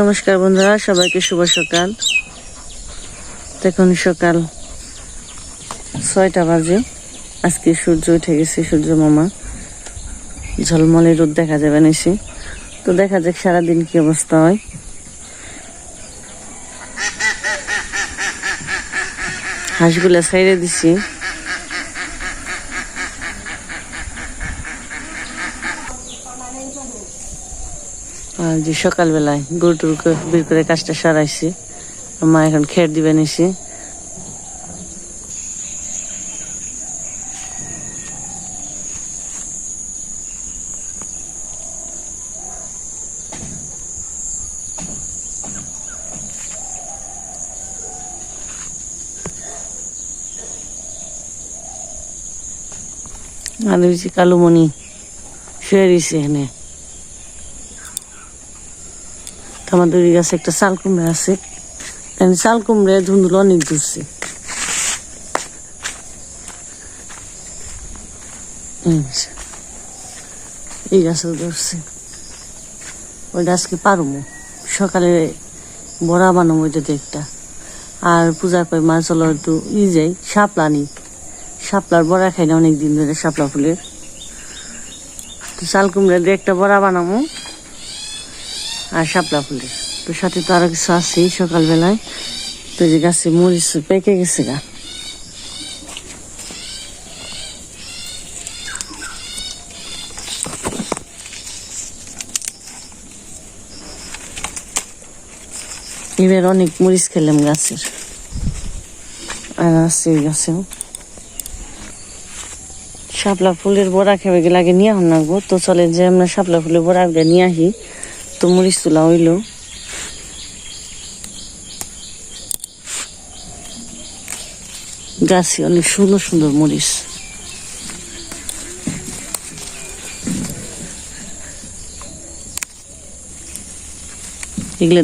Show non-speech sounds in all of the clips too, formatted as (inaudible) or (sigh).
নমস্কার বন্ধুরা, সবাইকে শুভ সকাল। দেখুন সকাল ছয়টা বাজে। আজকে সূর্য উঠে গেছে, সূর্য মামা। ঝলমলে রোদ দেখা যাবে নিশি তো দেখা যাক সারাদিন কি অবস্থা হয়। হাঁসগুলা সাইডে দিছি। যে সকালবেলায় গরু টুরু বের করে কাজটা সারাইছি। মা এখন খের দিবে নিছি। আর ওই যে কালুমণি শুয়ে এখানে। আমাদের গাছে একটা চাল কুমড়া আছে। আমি চাল কুমড়ে ধুন্দুল অনেক ধরছে। এই যে, এই গাছে ধরছে। ওইটা আজকে পারব। সকালে বড়া বানাবো ওইটা দিয়ে একটা। আর পূজা করে মাছ চলো একটু ই যাই শাপলা নি শাপলার বড়া খাই না অনেক দিন ধরে শাপলা ফুলের। তো চাল কুমড়া দিয়ে একটা বড়া বানাবো। আর শাপলা ফুলের। তো সাথে তো আরও কিছু আছে সকালবেলায়। তো যে গাছে মরিচ পেকে গেছে গা। এবার অনেক মরিচ খেলাম গাছের। আর আছে এই গাছেও। শাপলা ফুলের বড়া খেয়ে গেলে আগে নিয়ে হন গো তো চলে যে আমরা শাপলা ফুলের বড়া আগে নিয়ে আসি। মরিচ তোলা হইল। গাছে অনেক সুন্দর সুন্দর মরিচ এগুলো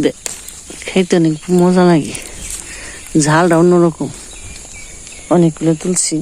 খাইতে অনেক মজা লাগে। ঝালটা অন্যরকম। অনেকগুলো তুলছি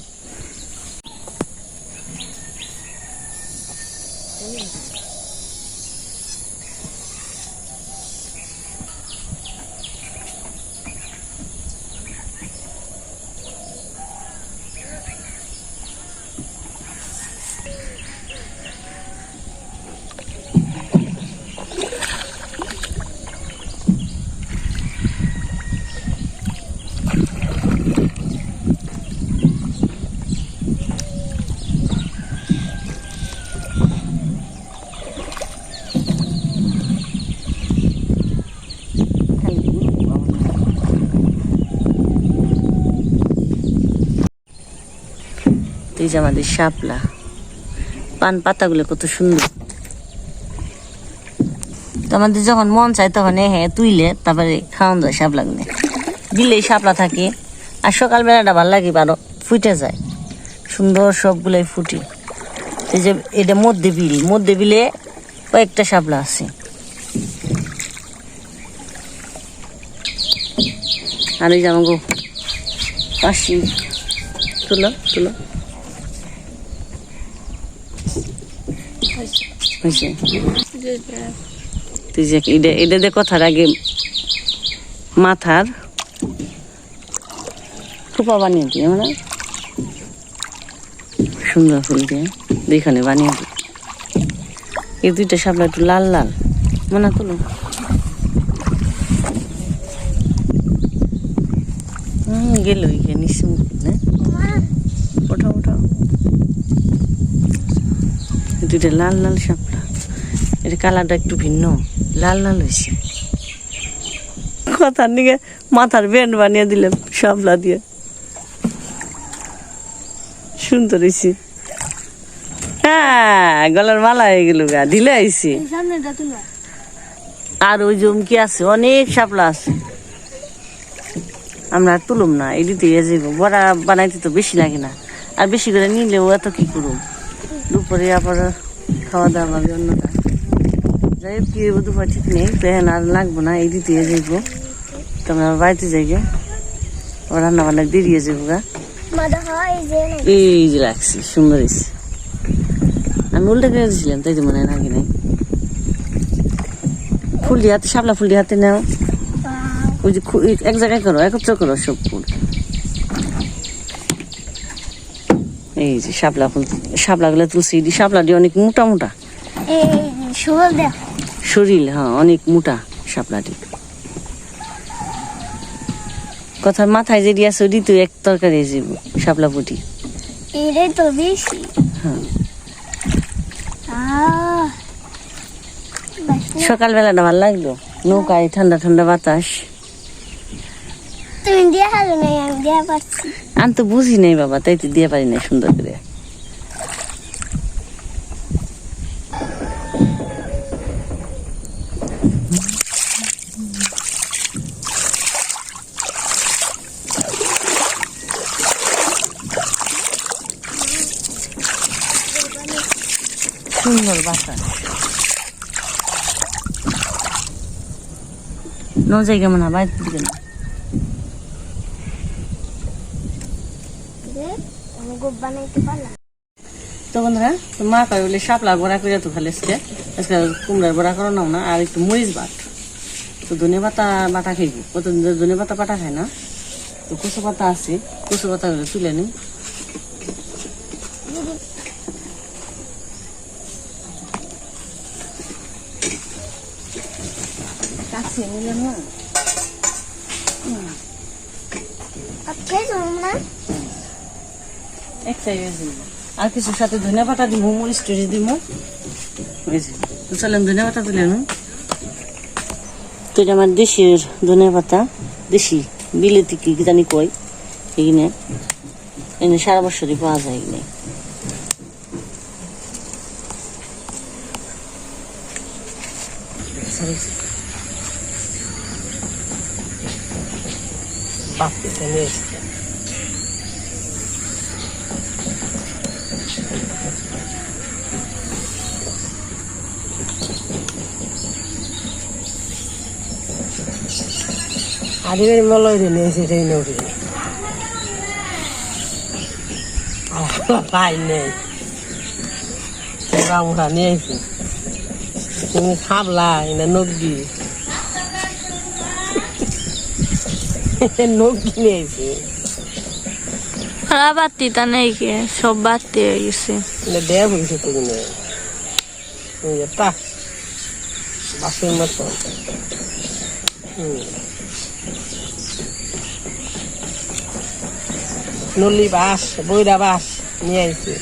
এই যে আমাদের শাপলা। পান পাতাগুলো কত সুন্দর। তো আমাদের যখন মন চায় তখন এ হ্যাঁ তুইলে তারপরে খাওয়ান যায় শাপলা গুলো দিলেই শাপলা থাকে, আর সকালবেলাটা ভালো লাগে পারো ফুটে যায়। সুন্দর সবগুলোই ফুটে। এই যে এটা মধ্যে বিল, মধ্যে বিলে কয়েকটা শাপলা আছে। আর এই আমাকে পাশি, তুলো তুলো। হয়েছে? তুই যে এটা এটা দিয়ে কথার আগে মাথার খোপা বানিয়ে দিই আমরা সুন্দর ফুল দিয়ে দুইখানে বানিয়ে দিই এই দুইটা সাপলা একটু লাল লাল মনে তুলো হুম গেল ওইখানে নিশ্চিত না? ওঠা ওঠা দুইটা লাল লাল শাপলা এটা কালারটা একটু ভিন্ন। লাল লাল হয়েছে। কথার দিকে মাথার ব্যান্ড বানিয়ে দিলাম শাপলা দিয়ে। সুন্দর হয়েছে। হ্যাঁ গলার মালা হয়ে গেল গা ঢিলে আইছি। আর ওই জমকি আছে অনেক শাপলা আছে। আমরা আর তুলুম না এদিকে ইয়ে যাইব বড়া বানাইতে তো বেশি লাগে না। আর বেশি করে নিলেও এত কি করুম? দুপুরে আবার খাওয়া দাওয়া হবে অন্যটা। যাই কি দুপুর ঠিক নেই। এখন আর লাগবো না এই দিতে যাইব। তো আমরা বাড়িতে যাই গে আবার রান্না বান্না দেরিয়ে যাব গা এই যে। লাগছে সুন্দর আমি উল্টে করে দিয়েছিলাম তাই তো মনে হয় নাকি নাই। ফুল দিয়ে হাতে শাপলা ফুল দিয়ে হাতে নাও। ওই যে এক জায়গায় করো একত্র করো সব ফুল। এই যে শাপলা ফুল শাপলা গুলো তুলসি দি শাপলা দিয়ে অনেক মোটা মোটা। শোল দেখো। শরীর হ্যাঁ অনেক মোটা শাপলাটি কথা মাথায় যে দিয়েছে ওটি তো এক তরকারি যে শাপলা পুটি। এটাই তো বেশি। হ্যাঁ। সকালবেলাটা ভালো লাগল? নৌকায় ঠান্ডা ঠান্ডা বাতাস। তুমি দিয়ে হারো নাই আমি দিয়ে পারছি। আমি তো বুঝি নাই বাবা তাই তো দিয়ে পারি না সুন্দর করে সুন্দর বাতাস ন জায়গা মনে বাইরে দিকে না তো বন্ধুরা তো মা কয় বলে শাপলা বড়া করে তো খালি আজকে আজকে কুমড়ার বড়া করো নাও না আর একটু মরিচ বাট। তো ধনে পাতা বাটা খাইব কতদিন ধনে পাতা বাটা খায় না? তো কুচু পাতা আছে কুচু পাতা তুলে নিই কাছে না আর কিছুর সাথে ধনে পাতা দিব মরিচ টরিচ দিব চলেন ধনে পাতা তুলে নিই তো এটা আমার দেশের ধনে পাতা দেশি বিলেতি কি জানি কই এখানে এনে সারা বছরই পাওয়া যায় এখানে আদিবাড়ি মলয় রে নিয়েছে সেই নৌকি পাই নেই। মোড়া মোড়া নিয়েছি তুমি খাবলা না নগ্গি। নগ্গি নিয়েছি খারাপ বাত্তিটা নেই কে সব বাত্তি হয়ে গেছে। এটা দেয়া হয়েছে তা বাসের মতো। হুম। নলি বাস বইরা বাস নিয়ে আইছে।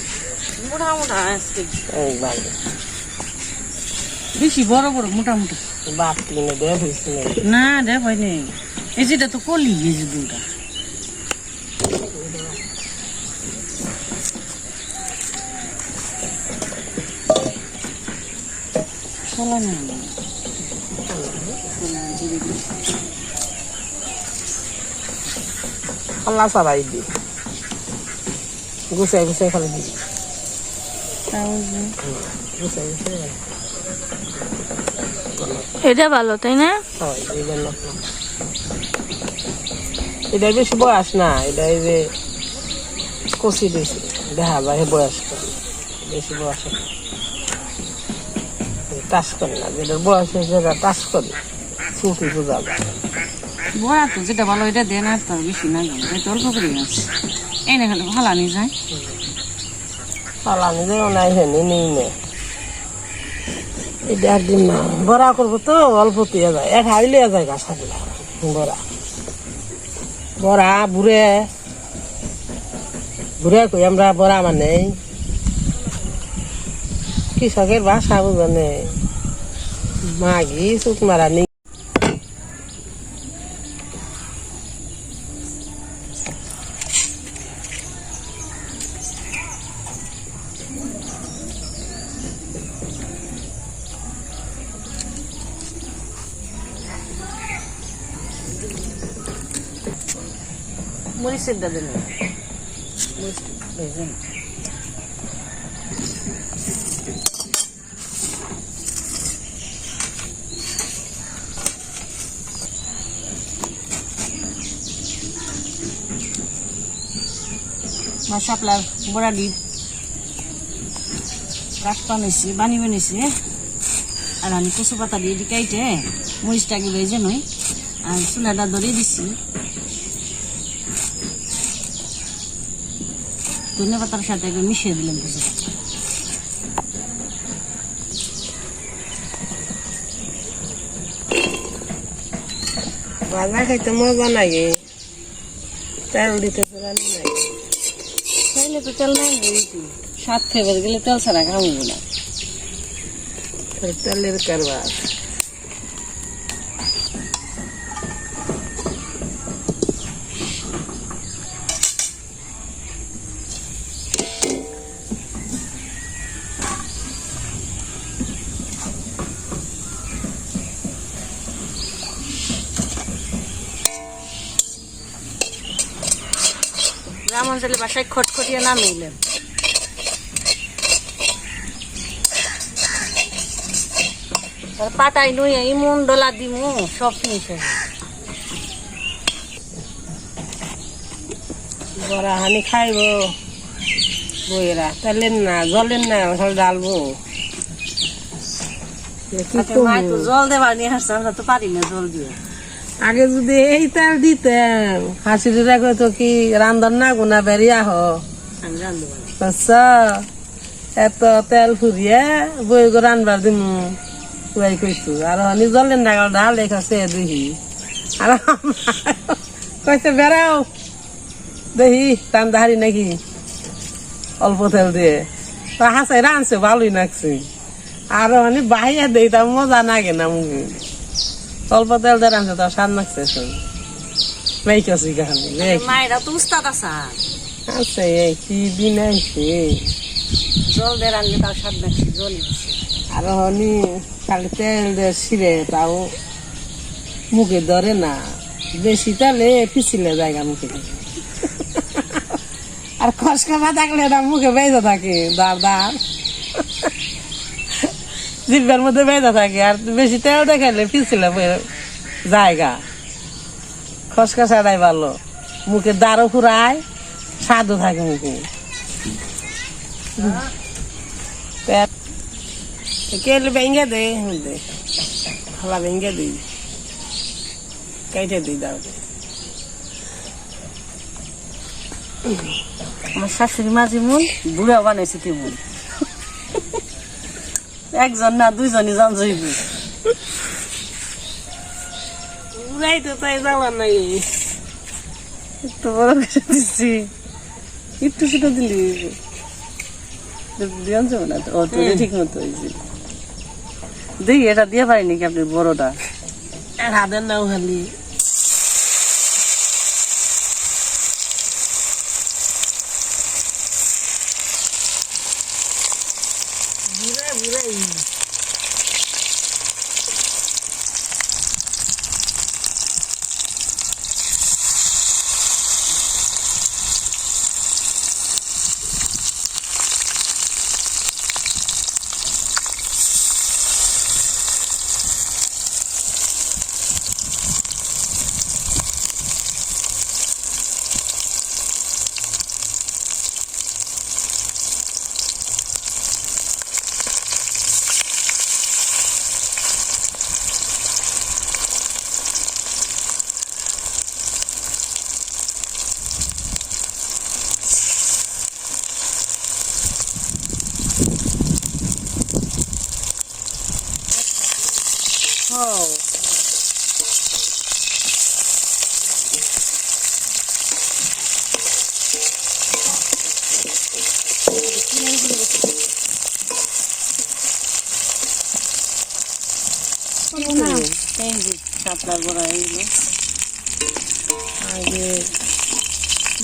মোটা মোটা আজকে বেশি বড় বড় মোটা মোটা। বাপ কিনে দেয়া হয়েছে না না দেখ হয়নি এই যেটা তো কলি এই যে দুটা চলা না। আল্লাহ সারাই দি। গুছাই গুছাই খালি দি গুছাই গুছাই এটা ভালো তাই না? হয় এটা বেশি বয়স না এটা এই যে কষি দিয়েছে দেখা যায় বয়স। বেশি বয়স টাচ করে না যেটা বয়স হয়েছে সেটা টাচ করে। ছুটি বোঝা যায়। বড়া তো যেটা ভালো এটা দেন আর তার বেশি না অল্প করে আছে। এই না খালি ভালো আনি যায় পালানি যাও নাই হেনি নেই নে এটা একদিন না বড়া করব তো, অল্প দিয়ে যায়। এক হাইলে যায় গাছ থাকলে বড়া। বড়া, বুড়ে। বুড়ে কই আমরা বড়া মানে কৃষকের ভাষা বুঝানে মাগি চুক মরিচের দাদা নেই ভেজে শাপলার বড়া দি। কাঠ বানাইছি বানি বানাইছি আর আমি কচু পাতা দিয়ে কাইটে মরিচটাকে ভেজে নই। আর চুলাটা ধরিয়ে দিছি। ধনে পাতার সাথে মিশিয়ে দিলাম পাতা ভাজা খাইতে মজা লাগে। তেল দিতে রান্না নাই তাইলে তো তেল নাই কিন্তু স্বাদ ফেবার গেলে তেল ছাড়া খাব না। তেলের কারবার। অঞ্চলে বাসায় খটখটিয়ে না মিলেন পাটাই নই ইমন ডলা দিমু সব হবে বড়া হানি খাইব। বইয়েরা তেলের না জলের না খালি ডালবো। তো জল দেবার নিয়ে আসছে আমরা তো পারি না জল দিয়ে। আগে যদি এই তেল দিতেন হাসিরা কইতো কি রান্ধন না গুনা বেরিয়া হ। আচ্ছা এত তেল ফুরিয়ে বই গো রানবার দিমু। কুয়াই কইতু আর হানি জলের না গাল ডাল দেখাছে দেখি আর কইছে বেড়াও। দেখি রান্দা হারি নাকি? অল্প তেল দিয়ে। তা হাসাই রানছে ভালোই লাগছে। আর মানে বাহিয়া দেই তা মজা লাগে না মুখে। অল্প তেল দিয়ে রানছে তা স্বাদ লাগছে শুন মেইকাছি গাহালি দেখ মায়েরা তো উস্তাদ আসা আছে এই কি দিন আইছে জল দিয়ে রানলে তাও স্বাদ লাগছে জল আর হনি খালি তেল দিয়ে ছিঁড়ে তাও মুখে ধরে না। বেশি তেলে পিছিলে জায়গা মুখে। আর খসকা বা থাকলে না মুখে বেঁধে থাকে দাঁড় দাঁড়। জিভের মধ্যে বেঁধে থাকে, আর বেশি তেল দেখাইলে পিছিলে জায়গা। খসকা ছাড়াই ভালো মুখে দাঁড়ও ফুরায়, স্বাদও থাকে মুখে। কেলে ভেঙে দে দে। খালা ভেঙে দিই। কেটে দিই দাও। আমার শাশুড়ি মাঝে মন বুড়া বানাইছে কি তেমন একজন না দুইজনই জান জইব উড়াই তো তাই যাওয়ার নাই। একটু বড় করে দিচ্ছি একটু ছোট দিলি দিয়ান যাবে। না ও তো ঠিক মতো হয়েছে দেখি এটা দিয়ে পারিনি কি আপনি বড়টা? হাতের নাও খালি।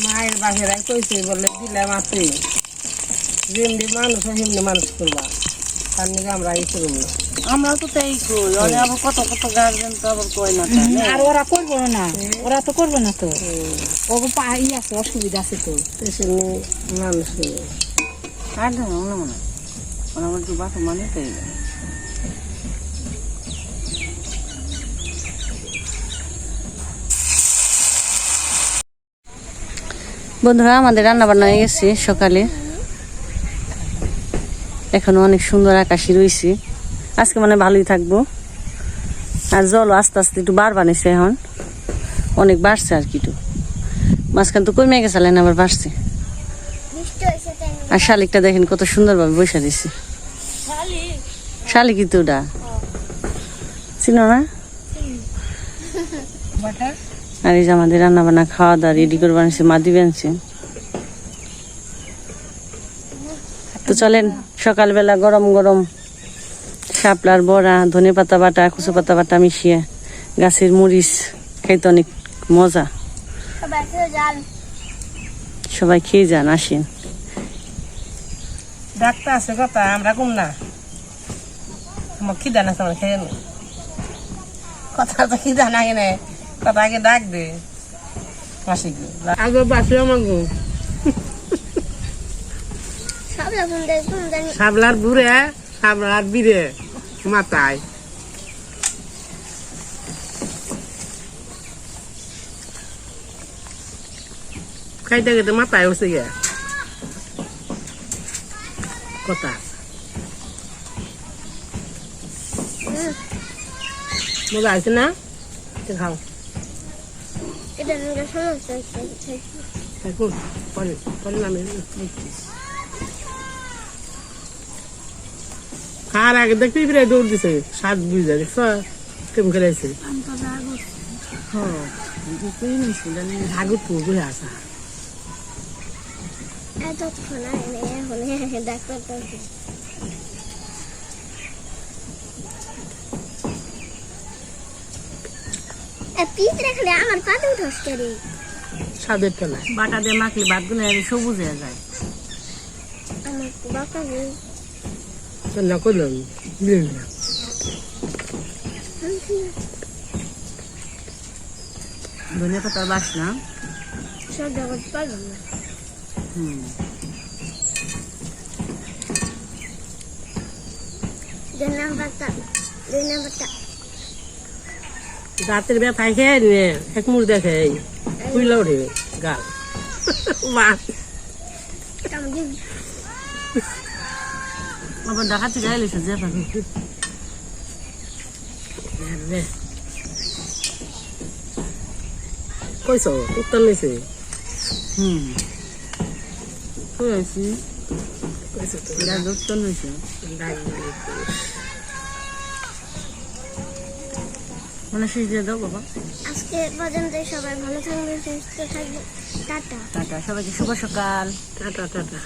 মায়ের বাসেরাই কইছে বলে দিলে মাত্রই যেমনি মানুষ হয় মানুষ করবা। তার আমরা এই করব। আমরা তো তাই কই অনেক আবার কত কত গার্জেন তো আবার কই না আর ওরা করব না ওরা তো করবে না তো। পাই আছে অসুবিধা আছে তো। সেমনি মানুষ। করব আর না মনে মনে ওরা আমার যে বাসা মানে তাই বন্ধুরা আমাদের রান্না বান্না হয়ে গেছে সকালে। এখনও অনেক সুন্দর আকাশই রয়েছে। আজকে মানে ভালোই থাকব। আর জল আস্তে আস্তে একটু বার বানিয়েছে এখন। অনেক বাড়ছে আর কি একটু। মাঝখান তো কমে গেছিলেন আবার বাড়ছে? আর শালিকটা দেখেন কত সুন্দরভাবে বসে দিছে শালিক? কিন্তু ওটা। চিনো না? আর এই যে আমাদের রান্না বান্না খাওয়া দাওয়া রেডি করে বানিয়েছে মা দিবেন তো চলেন। সকালবেলা গরম গরম শাপলার বড়া, ধনে পাতা বাটা, কুচু পাতা বাটা মিশিয়ে গাছের মরিচ খাইতে অনেক মজা। সবাই খেয়ে যান, আসেন। ডাক্তার আছে কথা, আমরা কম না। আমার খিদা না তোমার খেয়ে কথা তো খিদা না। কেনে কথা আগে ডাক দে। আগে বাসে আমার গো সব রকম দেখুন জানি সাবলার বুড়ে সাবলার বিরে। মাথায়। খাইতে খাইতে মাথায় উঠছে গে। কথা। মজা আছে না? তো খাও। এটা সমস্যা পরে পরে নামে খাওয়ার আগে দেখতে প্রায় দৌড় দিছে। সাত বুঝে দেখছ? কেমন আসা ডাক্তার আমার পাতে উঠস করে সাদের খেলা বাটা দিয়ে মাখলে ভাত গুনে সবুজ হয়ে যায়। আমার বাবা না করলাম দিলেন না। ধনে জগৎ পারব না। হুম। দুই নাম্বারটা দুই নাম্বারটা রাতের ব্যথায় খেয়ে নিয়ে এক মুড় দেখে কুইলা ওঠে গাল বাস দিন (laughs) আবার থেকে এলিছে যে পাখি কইস উত্তর নিছে হুম কই আছি কইস তো এটা দোস্তন হয়েছে ডাক মানে দিয়ে দাও বাবা আজকে পর্যন্ত সবাই ভালো থাকবে সুস্থ থাকবে টাটা। টাটা সবাইকে শুভ সকাল। Tata tata